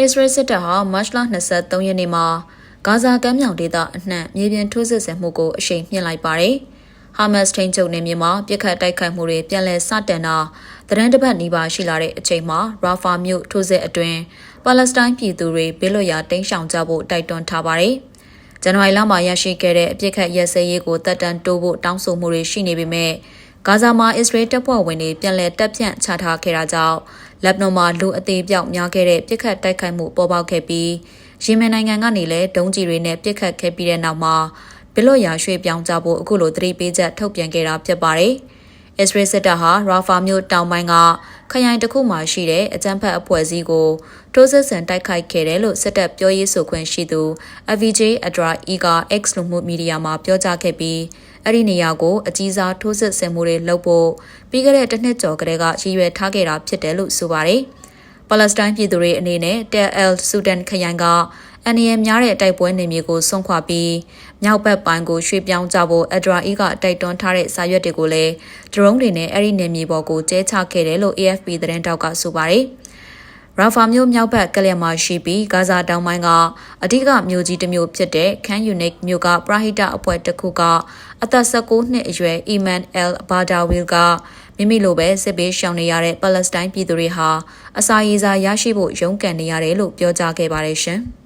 အစ္စရေးစစ်တပ်ဟာမတ်လ23ရက်နေ့မှာဂါဇာကမ်းမြောင်ဒေသအနှံ့မြေပြင်ထိုးစစ်ဆင်မှုကိုအရှိန်မြင့်လိုက်ပါတယ်။ဟာမတ်စ်ထိန်းချုပ်နေမြေမှာပြစ်ခတ်တိုက်ခိုက်မှုတွေပြန်လည်စတင်တာသတင်းတပတ်နီးပါးရှိလာတဲ့အချိန်မှာရာဖာမြို့ထိုးစစ်အတွင်းပါလက်စတိုင်းပြည်သူတွေဘေးလွတ်ရာတိမ်းရှောင်ကြဖို့တိုက်တွန်းထားပါတယ်။ဇန်နဝါရီလမှာရရှိခဲ့တဲ့အပြစ်ခတ်ရက်စဲရေးကိုတပ်တန်းတိုးဖို့တောင်းဆိုမှုတွေရှိနေပေမဲ့ ဂါဇာမှာအစ္စရေးတပ်ဖွဲ့ဝင်တွေပြန်လည်တပ်ဖြန့်ချထားခဲ့တာကြောင့်လက်ဘနွန်မှာလူအသေးပြောက်များခဲ့တဲ့ပြစ်ခတ်တိုက်ခိုက်မှုပေါ်ပေါက်ခဲ့ပြီးယီမင်နိုင်ငံကနေလည်းဒုံးကျည်တွေနဲ့ပြစ်ခတ်ခဲ့ပြီးတဲ့နောက်မှာဘီလော့ယာရွှေ့ပြောင်းကြဖို့အခုလိုသတိပေးချက်ထုတ်ပြန်ခဲ့တာဖြစ်ပါတယ်။ အစ္စရေးစစ်တပ်ဟာရာဖာမြို့တောင်ပိုင်းကခရိုင်တစ်ခုမှာရှိတဲ့အကြမ်းဖက်အဖွဲ့အစည်းကိုတိုးစစ်ဆန်တိုက်ခိုက်ခဲ့တယ်လို့စစ်တပ်ပြောရေးဆိုခွင့်ရှိသူ AVJ Adra E က X လူမှုမီဒီယာမှာပြောကြားခဲ့ပြီးအဲ့ဒီနေရာကိုအကြီးစားထိုးစစ်ဆင်မှုတွေလုပ်ဖို့ပြီးခဲ့တဲ့တစ်နှစ်ကျော်ကတည်းကရည်ရွယ်ထားခဲ့တာဖြစ်တယ်လို့ဆိုပါတယ်။ပါလက်စတိုင်းပြည်သူတွေအနေနဲ့တယ်အယ်ဆူဒန်ခရိုင်က အန်နီယမ်များတဲ့တိုက်ပွဲနေမြေကိုဆုံးခွာပြီးမြောက်ဘက်ပိုင်းကိုရွှေ့ပြောင်းကြဖို့အဒရာအီကတိုက်တွန်းထားတဲ့စာရွက်တွေကိုလည်းဒရုန်းတွေနဲ့အဲ့ဒီနေမြေပေါ်ကိုကျဲချခဲ့တယ်လို့ AFP သတင်းတောက်ကဆိုပါတယ်။ရာဖာမြို့မြောက်ဘက်ကလျက်မှာရှိပြီးဂါဇာတောင်ပိုင်းကအဓိကမြို့ကြီးတစ်မြို့ဖြစ်တဲ့ခန်းယူနစ်မြို့ကပရာဟိတအဖွဲ့တစ်ခုကအသက်16နှစ်အရွယ်အီမန်အယ်ဘာဒါဝီလ်ကမိမိလိုပဲစစ်ပေးရှောင်နေရတဲ့ပါလက်စတိုင်းပြည်သူတွေဟာအစာရေစာရရှိဖို့ရုန်းကန်နေရတယ်လို့ပြောကြားခဲ့ပါတယ်ရှင်။